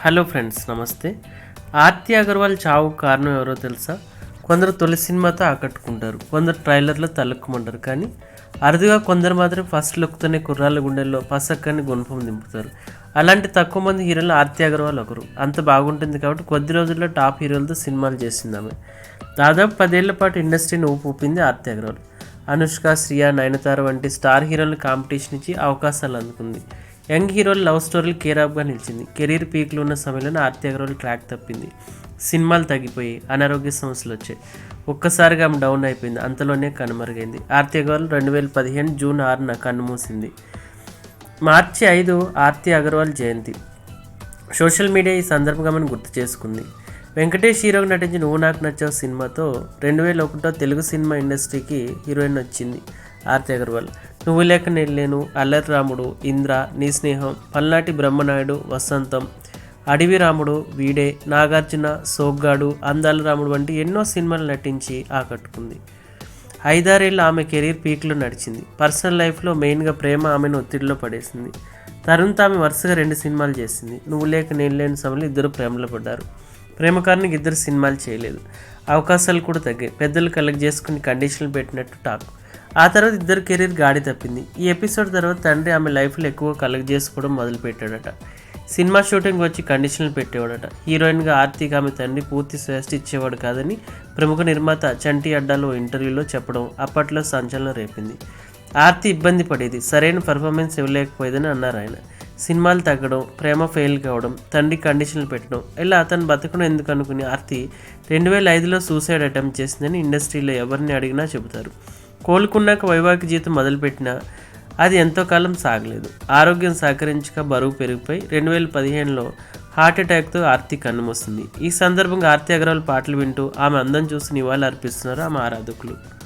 Hello friends నమస్తే. ఆర్తి అగర్వాల్ చావు కారణం ఎవరో తెలుసా? కొందరు తొలి సినిమాతో ఆకట్టుకుంటారు. కొందరు ట్రైలర్లో తలుక్కుమంటారు. కానీ అరుదుగా కొందరు మాత్రం ఫస్ట్ లుక్తోనే కుర్రాళ్ళ గుండెల్లో పసక్కని గుణపం దింపుతారు అలాంటి తక్కువ మంది హీరోలు ఆర్తి అగర్వాల్ ఒకరు. అంత బాగుంటుంది కాబట్టి కొద్ది రోజుల్లో టాప్ హీరోలతో సినిమాలు చేసింది ఆమె దాదాపు పదేళ్ళ పాటు ఇండస్ట్రీని ఊపూపింది ఊపింది ఆర్తి అగర్వాల్. అనుష్క శ్రియా నయనతార వంటి స్టార్ హీరోల కాంపిటీషన్ ఇచ్చి అవకాశాలు అందుకుంది. యంగ్ హీరోలు లవ్ స్టోరీలు కేరాప్గా నిలిచింది. కెరీర్ పీక్లో ఉన్న సమయంలో ఆర్తి అగర్వాల్ ట్రాక్ తప్పింది. సినిమాలు తగ్గిపోయి అనారోగ్య సమస్యలు వచ్చాయి. ఒక్కసారిగా ఆమె డౌన్ అయిపోయింది. అంతలోనే కనుమరుగైంది ఆర్తి అగర్వాల్ రెండు వేల పదిహేను జూన్ ఆరున కన్నుమూసింది మార్చి ఐదు ఆర్తి అగర్వాల్ జయంతి. సోషల్ మీడియా ఈ సందర్భంగా మనం గుర్తు చేసుకుంది. వెంకటేష్ హీరోగా నటించిన నువ్వు నాకు నచ్చావు సినిమాతో రెండు వేల ఒకటో తెలుగు సినిమా ఇండస్ట్రీకి హీరోయిన్ వచ్చింది. ఆర్తి అగర్వాల్. నువ్వు లేక నేను అల్లరి రాముడు ఇంద్ర నీ స్నేహం పల్నాటి బ్రహ్మనాయుడు వసంతం. అడవి రాముడు వీడే నాగార్జున సోగ్గాడు అందాల రాముడు వంటి ఎన్నో సినిమాలు నటించి ఆకట్టుకుంది. ఐదారేళ్ళు ఆమె కెరీర్ పీక్లో నడిచింది. పర్సనల్ లైఫ్లో మెయిన్గా ప్రేమ ఆమెను ఒత్తిడిలో పడేసింది. తరుణ్తో ఆమె వరుసగా రెండు సినిమాలు చేసింది. నువ్వు లేక నేను లేని సమయంలో ఇద్దరు ప్రేమలో పడ్డారు. ప్రేమకారునికి ఇద్దరు సినిమాలు చేయలేదు. అవకాశాలు కూడా తగ్గాయి. పెద్దలు కలెక్ట్ చేసుకుని కండిషన్లు పెట్టినట్టు టాక్. ఆ తర్వాత ఇద్దరు కెరీర్ గాడి తప్పింది. ఈ ఎపిసోడ్ తర్వాత తండ్రి ఆమె లైఫ్లో ఎక్కువ కలెక్ట్ చేసుకోవడం మొదలుపెట్టాడట. సినిమా షూటింగ్ వచ్చి కండిషన్లు పెట్టేవాడట. హీరోయిన్గా ఆర్తికి ఆమె తండ్రి పూర్తి శ్రేష్ఠ ఇచ్చేవాడు కాదని ప్రముఖ నిర్మాత చంటి అడ్డాలో ఇంటర్వ్యూలో చెప్పడం అప్పట్లో సంచలనం రేపింది. ఆర్తి ఇబ్బంది పడేది సరైన పర్ఫార్మెన్స్ ఇవ్వలేకపోయేదని అన్నారు ఆయన. సినిమాలు తగ్గడం ప్రేమ ఫెయిల్ కావడం తండ్రి కండిషన్లు పెట్టడం ఇలా అతను బతకడం ఎందుకు అనుకుని ఆర్తి రెండు వేల ఐదులో సూసైడ్ అటెంప్ట్ చేసిందని ఇండస్ట్రీలో ఎవరిని అడిగినా చెబుతారు. కోలుకున్నాక వైవాహిక జీవితం మొదలుపెట్టినా అది ఎంతో కాలం సాగలేదు. ఆరోగ్యం సహకరించక బరువు పెరిగిపోయి రెండు వేల పదిహేనులో హార్ట్ అటాక్తో ఆర్తి కన్నుమూస్తుంది ఈ సందర్భంగా ఆర్తి అగర్వాల్ పాటలు వింటూ ఆమె అందం చూసి నివాళులు అర్పిస్తున్నారు ఆమె ఆరాధకులు.